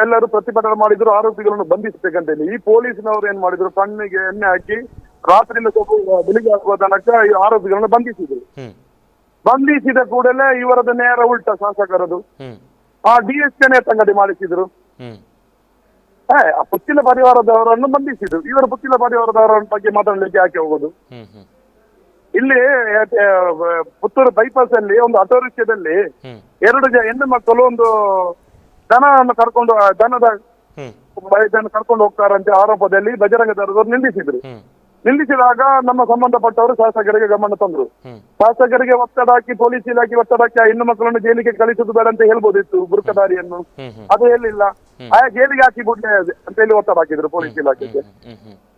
Speaker 2: ಎಲ್ಲರೂ ಪ್ರತಿಭಟನೆ ಮಾಡಿದ್ರು ಆರೋಪಿಗಳನ್ನು ಬಂಧಿಸಬೇಕಂತ ಹೇಳಿ ಈ ಪೊಲೀಸ್ನವರು ಏನ್ ಮಾಡಿದ್ರು? ಕಣ್ಣಿಗೆ ಎಣ್ಣೆ ಹಾಕಿ ರಾತ್ರಿಯಿಂದ ಸ್ವಲ್ಪ ಬೆಳಿಗ್ಗೆ ಆಗುವ ತನಕ ಈ ಆರೋಪಿಗಳನ್ನು ಬಂಧಿಸಿದ್ರು. ಬಂಧಿಸಿದ ಕೂಡಲೇ ಇವರದ ನೇರ ಉಲ್ಟ ಶಾಸಕರದು. ಆ ಡಿ ತಂಗಡಿ ಸಂಗತಿ ಮಾಡಿಸಿದ್ರು ಪುತ್ತಿಲ ಪರಿವಾರದವರನ್ನು ಬಂಧಿಸಿದ್ರು ಇವರು ಪುತ್ತಿಲ ಪರಿವಾರದವರ ಬಗ್ಗೆ ಮಾತಾಡ್ಲಿಕ್ಕೆ ಯಾಕೆ ಹೋಗುದು? ಇಲ್ಲಿ ಪುತ್ತೂರು ಬೈಪಾಸ್ ಅಲ್ಲಿ ಒಂದು ಆಟೋ ರಿಕ್ಷಾದಲ್ಲಿ ಎರಡು ಜನ ಹೆಣ್ಣು ಮಕ್ಕಳು ಒಂದು ದನವನ್ನು ಕರ್ಕೊಂಡು ದನದ ಇದನ್ನು ಕರ್ಕೊಂಡು ಹೋಗ್ತಾರಂತೆ ಆರೋಪದಲ್ಲಿ ಬಜರಂಗ
Speaker 1: ದರದವರು
Speaker 2: ನಿಲ್ಲಿಸಿದಾಗ ನಮ್ಮ ಸಂಬಂಧಪಟ್ಟವರು ಶಾಸಕರಿಗೆ ಗಮನ ತಂದ್ರು. ಶಾಸಕರಿಗೆ ಒತ್ತಡ ಹಾಕಿ ಪೊಲೀಸ್ ಇಲಾಖೆ ಒತ್ತಡ ಹಾಕಿ ಆ ಹೆಣ್ಣು ಮಕ್ಕಳನ್ನು ಜೈಲಿಗೆ ಕಳಿಸುದು ಬೇಡ ಅಂತ ಹೇಳ್ಬೋದಿತ್ತು ಬುರ್ಕದಾರಿಯನ್ನು ಅದು ಹೇಳಿಲ್ಲ. ಆಯಾ ಜೈಲಿಗೆ ಹಾಕಿ ಬಿಡ್ಲಿ ಅಂತ ಹೇಳಿ ಒತ್ತಡ ಹಾಕಿದ್ರು ಪೊಲೀಸ್ ಇಲಾಖೆಗೆ.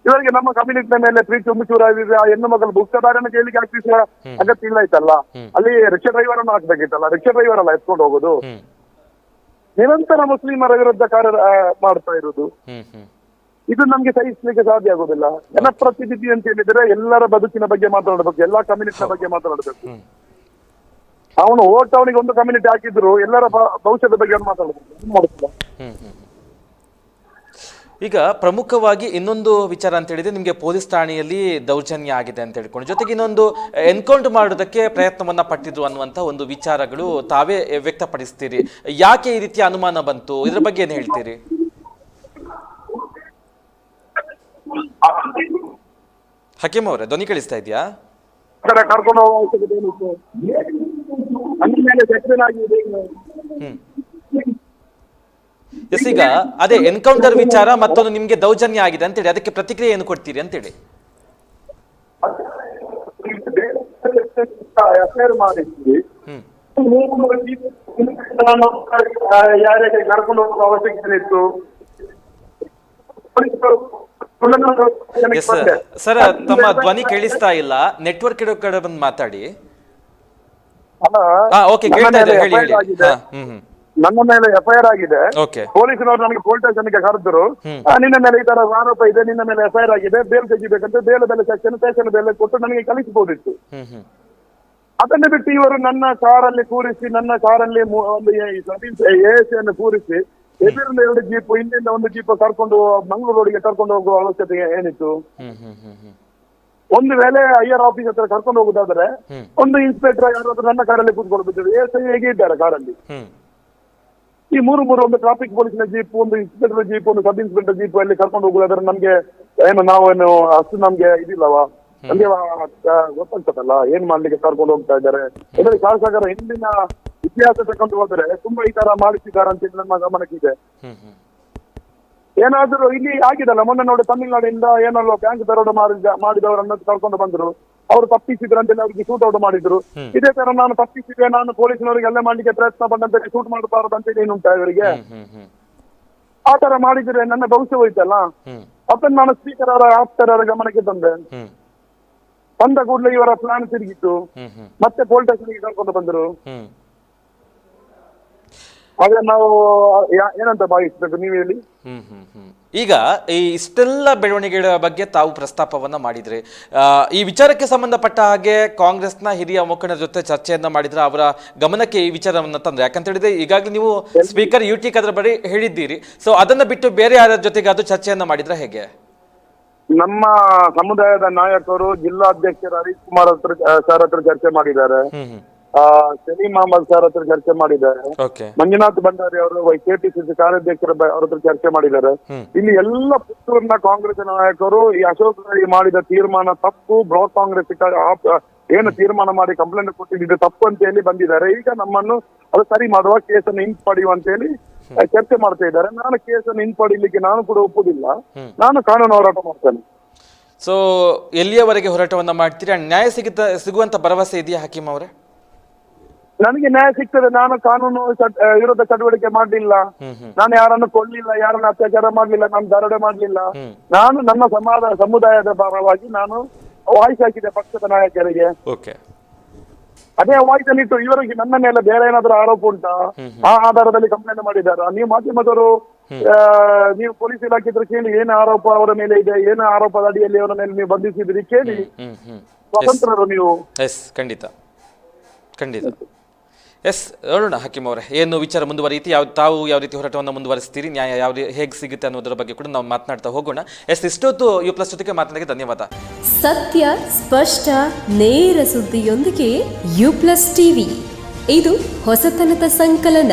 Speaker 2: ಇವರಿಗೆ ನಮ್ಮ ಕಮ್ಯುನಿಟಿ ಮೇಲೆ ಪ್ರೀತಿ ಉಂಬಿಚೂರಾಗಿದೆ ಆ ಹೆಣ್ಣು ಮಕ್ಕಳು ಬುಕ್ಸದಾರನ ಜೈಲಿಗೆ ಹಾಕಿಸುವ ಅಗತ್ಯ ಇಲ್ಲ ಇತ್ತಲ್ಲ. ಅಲ್ಲಿ ರಿಕ್ಷಾ ಡ್ರೈವರ್ ಅನ್ನು ಹಾಕ್ಬೇಕಿತ್ತಲ್ಲ. ರಿಕ್ಷಾ ಡ್ರೈವರ್ ಅಲ್ಲ ಎತ್ಕೊಂಡು ಹೋಗೋದು. ನಿರಂತರ ಮುಸ್ಲಿಮರ ವಿರುದ್ಧ ಕಾರ್ಯ ಮಾಡ್ತಾ ಇರುವುದು.
Speaker 1: ಹ್ಮ್.
Speaker 2: ಇದು ನಮ್ಗೆ ಸಹಿಸಲಿಕ್ಕೆ ಸಾಧ್ಯ ಆಗುದಿಲ್ಲ. ಜನಪ್ರತಿನಿಧಿ ಅಂತ ಹೇಳಿದ್ರೆ ಎಲ್ಲರ ಬದುಕಿನ ಬಗ್ಗೆ ಮಾತಾಡಬೇಕು ಎಲ್ಲಾ ಕಮ್ಯುನಿಟಿನ ಬಗ್ಗೆ ಮಾತಾಡಬೇಕು. ಅವನು ಓಟ್ ಅವನಿಗೆ ಒಂದು ಕಮ್ಯುನಿಟಿ ಹಾಕಿದ್ರು ಎಲ್ಲರ ಭವಿಷ್ಯದ ಬಗ್ಗೆ ಮಾತಾಡಬೇಕು.
Speaker 1: ಈಗ ಪ್ರಮುಖವಾಗಿ ಇನ್ನೊಂದು ವಿಚಾರ ಅಂತ ಹೇಳಿದ್ರೆ ನಿಮಗೆ ಪೊಲೀಸ್ ಠಾಣೆಯಲ್ಲಿ ದೌರ್ಜನ್ಯ ಆಗಿದೆ ಅಂತ ಹೇಳ್ಕೊಂಡು ಜೊತೆಗೆ ಇನ್ನೊಂದು ಎನ್ಕೌಂಟರ್ ಮಾಡೋದಕ್ಕೆ ಪ್ರಯತ್ನವನ್ನ ಪಟ್ಟಿದ್ರು ಅನ್ನುವಂತ ಒಂದು ವಿಚಾರಗಳು ತಾವೇ ವ್ಯಕ್ತಪಡಿಸ್ತೀರಿ. ಯಾಕೆ ಈ ರೀತಿಯ ಅನುಮಾನ ಬಂತು? ಇದ್ರ ಬಗ್ಗೆ ಏನು ಹೇಳ್ತೀರಿ? ಹಕೀಮ್ ಅವರೇ ಧ್ವನಿ ಕಳಿಸ್ತಾ ಇದೆಯಾ?
Speaker 2: ಕಡೆ ಕರ್ಕೊಂಡು ಅವಶ್ಯಕತೆ ಮೇಲೆ ಆಗಿದೆ
Speaker 1: ಹ್ಮ್. ಎಸ್ ಈಗ ಅದೇ ಎನ್ಕೌಂಟರ್ ವಿಚಾರ ಮತ್ತೊಂದು ನಿಮ್ಗೆ ದೌರ್ಜನ್ಯ ಆಗಿದೆ ಅಂತೇಳಿ ಅದಕ್ಕೆ ಪ್ರತಿಕ್ರಿಯೆ ಏನು ಕೊಡ್ತೀರಿ ಅಂತೇಳಿ?
Speaker 2: ಎಫ್ಐಆರ್ ಮಾಡಿದ್ವಿ. ಯಾರ್ಯಾರಿಗೆ ಕರ್ಕೊಂಡು ಹೋಗುವ ಅವಶ್ಯಕತೆ ಇತ್ತು?
Speaker 1: ಎಸ್ ಸರ್ ತಮ್ಮ ಧ್ವನಿ ಕೇಳಿಸ್ತಾ ಇಲ್ಲ. ನೆಟ್ವರ್ಕ್ ಇರೋ ಕಡೆ ಬಂದು ಮಾತಾಡಿ. ಹಾ ಓಕೆ ಕೇಳ್ತಾ ಇದೆ ಹೇಳಿ ಹೇಳಿ.
Speaker 2: ಆಗಿದೆ.
Speaker 1: ಹಾ ಹ್ಮ್ ಹ್ಮ್.
Speaker 2: ನನ್ನ ಮೇಲೆ ಎಫ್ಐಆರ್ ಆಗಿದೆ.
Speaker 1: ಓಕೆ
Speaker 2: ಪೊಲೀಸರವರು ನನಗೆ ಸ್ಟೇಷನ್ಗೆ ಕರೆದ್ರು. ಆ, ನಿನ್ನ ಮೇಲೆ ಈ ತರ ಆರೋಪ ಇದೆ ನಿನ್ನ ಮೇಲೆ ಎಫ್ಐಆರ್ ಆಗಿದೆ ಬೇಲ್ ತೆಗಿಬೇಕಂತ ಬೇಲ ಬೆಲೆ ಸೆಕ್ಷನ್ ಸ್ಟೇಷನ್ ಬೆಲೆ ಕೊಟ್ಟು ನನಗೆ ಕಳಿಸಬಹುದಿತ್ತು
Speaker 1: ಹ್ಮ್ ಹ್ಮ್.
Speaker 2: ಅದನ್ನು ಬಿಟ್ಟು ಇವರು ನನ್ನ ಕಾರಲ್ಲಿ ಕೂರಿಸಿ ನನ್ನ ಕಾರಲ್ಲಿ ಮು- ಒಂದು ಎಸಿ ಅನ್ನು ಕೂರಿಸಿ ಎದುರಿಂದ ಎರಡು ಜೀಪ್ ಹಿಂದಿಂದ ಒಂದು ಜೀಪ್ ಕರ್ಕೊಂಡು ಮಂಗಳೂರು ರೋಡಿಗೆ ಕರ್ಕೊಂಡು ಹೋಗುವ ಅವಶ್ಯಕತೆ ಏನಿತ್ತು? ಒಂದು ವೇಳೆ ಐಆರ್ ಆಫೀಸ್ ಹತ್ರ ಕರ್ಕೊಂಡು ಹೋಗುದಾದ್ರೆ ಒಂದು ಇನ್ಸ್ಪೆಕ್ಟರ್ ಯಾರಾದ್ರೂ ನನ್ನ ಕಾರಲ್ಲಿ ಕೂತ್ಕೊಂಡು ಬಿಟ್ಟಿದ್ರು. ಎಸ್ ಐ ಹೇಗೆ ಇದ್ದಾರೆ ಕಾರಲ್ಲಿ? ಈ ಮೂರು ಮೂರು ಒಂದು ಟ್ರಾಫಿಕ್ ಪೊಲೀಸ್ನ ಜೀಪ್ ಒಂದು ಇನ್ಸ್ಪೆಕ್ಟರ್ ಜೀಪ್ ಒಂದು ಸಬ್ ಇನ್ಸ್ಪೆಕ್ಟರ್ ಜೀಪ್ ಅಲ್ಲಿ ಕರ್ಕೊಂಡು ಹೋಗುದಾದ್ರೆ ನಮ್ಗೆ ಏನು ನಾವೇನು ಅಷ್ಟು ನಮ್ಗೆ ಇದಿಲ್ಲವಾ? ನಮ್ಗೆ ಗೊತ್ತಾಗ್ತದಲ್ಲ ಏನ್ ಮಾಡ್ಲಿಕ್ಕೆ ಕರ್ಕೊಂಡು ಹೋಗ್ತಾ ಇದ್ದಾರೆ? ಏನಾದ್ರೆ ಕಾರ್ ಸಾಗರ ಹಿಂದಿನ ಇತಿಹಾಸ ತಗೊಂಡು ಹೋದ್ರೆ ತುಂಬಾ ಈ ತರ ಮಾಡಿಸಿದ್ದಾರೆ ಅಂತ ನನ್ನ ನಮ್ಮ ಗಮನಕ್ಕಿದೆ ಏನಾದ್ರೂ ಇಲ್ಲಿ ಆಗಿದಲ್ಲ ಮೊನ್ನೆ ನೋಡಿ ತಮಿಳುನಾಡಿಂದ ಏನಲ್ಲೋ ಬ್ಯಾಂಕ್ ದರೋಡ ಮಾಡಿದ ಮಾಡಿದವರನ್ನ ಕರ್ಕೊಂಡು ಬಂದ್ರು. ಅವರು ತಪ್ಪಿಸಿದ್ರು ಅಂತೇಳಿ ಅವರಿಗೆ ಶೂಟ್ ಔಟ್ ಮಾಡಿದ್ರು. ಇದೇ ತರ ನಾನು ತಪ್ಪಿಸಿದ್ರೆ ನಾನು ಪೊಲೀಸ್ನವರಿಗೆ ಎಲ್ಲ ಮಾಡ್ಲಿಕ್ಕೆ ಪ್ರಯತ್ನ ಬಂದಂತ ಶೂಟ್ ಮಾಡಬಾರದು ಅಂತೇಳಿ ಏನುಂಟ ಇವರಿಗೆ? ಆ ತರ ಮಾಡಿದ್ರೆ ನನ್ನ ಭವಿಷ್ಯ ಹೋಯ್ತಲ್ಲ? ಅದನ್ನ ನಾನು ಸ್ಪೀಕರ್ ಅವರ ಆಪ್ತರ ಅವರ ಗಮನಕ್ಕೆ ತಂದೆ. ಬಂದ ಕೂಡಲೇ ಇವರ ಪ್ಲಾನ್ ತಿರುಗಿತ್ತು. ಮತ್ತೆ ಪೊಲೀಸ್ ಸ್ಟೇಷನ್ಗೆ ಕರ್ಕೊಂಡು ಬಂದ್ರು. ಆಗ ನಾವು ಏನಂತ ಭಾವಿಸ್ಬೇಕು ನೀವು ಹೇಳಿ?
Speaker 1: ಈಗ ಈ ಇಷ್ಟೆಲ್ಲ ಬೆಳವಣಿಗೆಗಳ ಬಗ್ಗೆ ತಾವು ಪ್ರಸ್ತಾಪವನ್ನ ಮಾಡಿದ್ರಿ. ಈ ವಿಚಾರಕ್ಕೆ ಸಂಬಂಧಪಟ್ಟ ಹಾಗೆ ಕಾಂಗ್ರೆಸ್ನ ಹಿರಿಯ ಮುಖಂಡರ ಜೊತೆ ಚರ್ಚೆಯನ್ನ ಮಾಡಿದ್ರೆ ಅವರ ಗಮನಕ್ಕೆ ಈ ವಿಚಾರವನ್ನ ತಂದ್ರೆ. ಯಾಕಂತ ಹೇಳಿದ್ರೆ ಈಗಾಗಲೇ ನೀವು ಸ್ಪೀಕರ್ ಯು ಟಿ ಕದ್ರ ಬಳಿ ಹೇಳಿದ್ದೀರಿ. ಸೊ ಅದನ್ನ ಬಿಟ್ಟು ಬೇರೆ ಯಾರ ಜೊತೆಗೆ ಅದು ಚರ್ಚೆಯನ್ನ ಮಾಡಿದ್ರೆ ಹೇಗೆ?
Speaker 2: ನಮ್ಮ ಸಮುದಾಯದ ನಾಯಕರು ಜಿಲ್ಲಾಧ್ಯಕ್ಷರು ಹರೀಶ್ ಕುಮಾರ್ ಹತ್ರ ಸರ್ ಹತ್ರ ಚರ್ಚೆ ಮಾಡಿದ್ದಾರೆ. ಸಲೀಂ ಅಹಮದ್ ಸರ್ ಹತ್ರ ಚರ್ಚೆ ಮಾಡಿದ್ದಾರೆ.
Speaker 1: ಓಕೆ
Speaker 2: ಮಂಜುನಾಥ್ ಭಂಡಾರಿ ಅವರು ಕೆಪಿಸಿಸಿ ಕಾರ್ಯಾಧ್ಯಕ್ಷರ ಬ- ಅವ್ರ ಹತ್ರ ಚರ್ಚೆ ಮಾಡಿದ್ದಾರೆ.
Speaker 1: ಹ್ಮ್.
Speaker 2: ಇಲ್ಲಿ ಎಲ್ಲ ಪುತ್ತೂರಿನ ಕಾಂಗ್ರೆಸ್ ನಾಯಕರು ಈ ಅಶೋಕ್ ರೈ ಮಾಡಿದ ತೀರ್ಮಾನ ತಪ್ಪು ಬ್ಲಾಕ್ ಕಾಂಗ್ರೆಸ್ ಕ- ಏನು ತೀರ್ಮಾನ ಮಾಡಿ ಕಂಪ್ಲೇಂಟ್ ಕೊಟ್ಟಿದ್ದು ತಪ್ಪು ಅಂತ ಹೇಳಿ ಬಂದಿದ್ದಾರೆ. ಈಗ ನಮ್ಮನ್ನು ಅದು ಸರಿ ಮಾಡುವ ಕೇಸನ್ನು ಹಿಂಪಡೆಯುವ ಅಂತ ಹೇಳಿ ಆ, ಚರ್ಚೆ ಮಾಡ್ತಾ ಇದ್ದಾರೆ. ನಾನು ಕೇಸನ್ನು ಹಿಂಪಡಿಲಿಕ್ಕೆ ನಾನು ಕೂಡ ಒಪ್ಪುದಿಲ್ಲ.
Speaker 1: ಹ್ಮ್.
Speaker 2: ನಾನು ಕಾನೂನು ಹೋರಾಟ ಮಾಡ್ತೇನೆ.
Speaker 1: ಸೊ ಎಲ್ಲಿಯವರೆಗೆ ಹೋರಾಟವನ್ನ ಮಾಡ್ತೀರಿ? and ನ್ಯಾಯ ಸಿಗುತ್ತ ಸಿಗುವಂತ ಭರವಸೆ ಇದೆಯಾ ಹಕೀಮ್ ಅವರೇ?
Speaker 2: ನನಗೆ ನ್ಯಾಯ ಸಿಗ್ತದೆ. ನಾನು ಕಾನೂನು ವಿರೋಧ ಚಟುವಟಿಕೆ ಮಾಡಲಿಲ್ಲ. ನಾನು ಯಾರನ್ನು ಕೊಡ್ಲಿಲ್ಲ ಯಾರನ್ನು ಅತ್ಯಾಚಾರ ಮಾಡಲಿಲ್ಲ ನಾನು ದರೋಡೆ ಮಾಡಲಿಲ್ಲ. ನಾನು ನನ್ನ ಸಮಾಜ ಸಮುದಾಯದ ಪರವಾಗಿ ನಾನು ವಾಯ್ಸ್ ಹಾಕಿದೆ ಪಕ್ಷದ ನಾಯಕರಿಗೆ. ಅದೇ ವಾಯ್ಸ್ ಅಲ್ಲಿಟ್ಟು ಇವರಿಗೆ ನನ್ನ ಮೇಲೆ ಬೇರೆ ಏನಾದ್ರೂ ಆರೋಪ ಉಂಟಾ? ಆ ಆಧಾರದಲ್ಲಿ ಕಂಪ್ಲೇಂಟ್ ಮಾಡಿದ್ದಾರೆ? ನೀವು ಮಾಧ್ಯಮದವರು ನೀವು ಪೊಲೀಸ್ ಇಲಾಖೆ ಇದ್ರೆ ಕೇಳಿ ಏನು ಆರೋಪ ಅವರ ಮೇಲೆ ಇದೆ ಏನು ಆರೋಪದ ಅಡಿಯಲ್ಲಿ ಅವರ ಮೇಲೆ ನೀವು ಬಂಧಿಸಿದ್ರಿ ಕೇಳಿ. ಸ್ವತಂತ್ರರು ನೀವು.
Speaker 1: ಖಂಡಿತ. ಖಂಡಿತ. ಎಸ್, ನೋಡೋಣ ಹಕೀಮ್ ಅವರೇ, ಏನು ವಿಚಾರ ಮುಂದುವರಿಯುತ್ತೆ, ಯಾವ, ತಾವು ಯಾವ ರೀತಿ ಹೋರಾಟವನ್ನು ಮುಂದುವರಿಸ್ತೀರಿ, ನ್ಯಾಯ ಯಾವ ಹೇಗೆ ಸಿಗುತ್ತೆ ಅನ್ನೋದರ ಬಗ್ಗೆ ಕೂಡ ನಾವು ಮಾತನಾಡ್ತಾ ಹೋಗೋಣ. ಎಸ್, ಇಷ್ಟೊತ್ತು ಯು ಪ್ಲಸ್ ಜೊತೆಗೆ ಮಾತನಾಡಿಗೆ ಧನ್ಯವಾದ.
Speaker 3: ಸತ್ಯ, ಸ್ಪಷ್ಟ, ನೇರ ಸುದ್ದಿಯೊಂದಿಗೆ ಯು ಪ್ಲಸ್ ಟಿವಿ. ಇದು ಹೊಸತನದ ಸಂಕಲನ.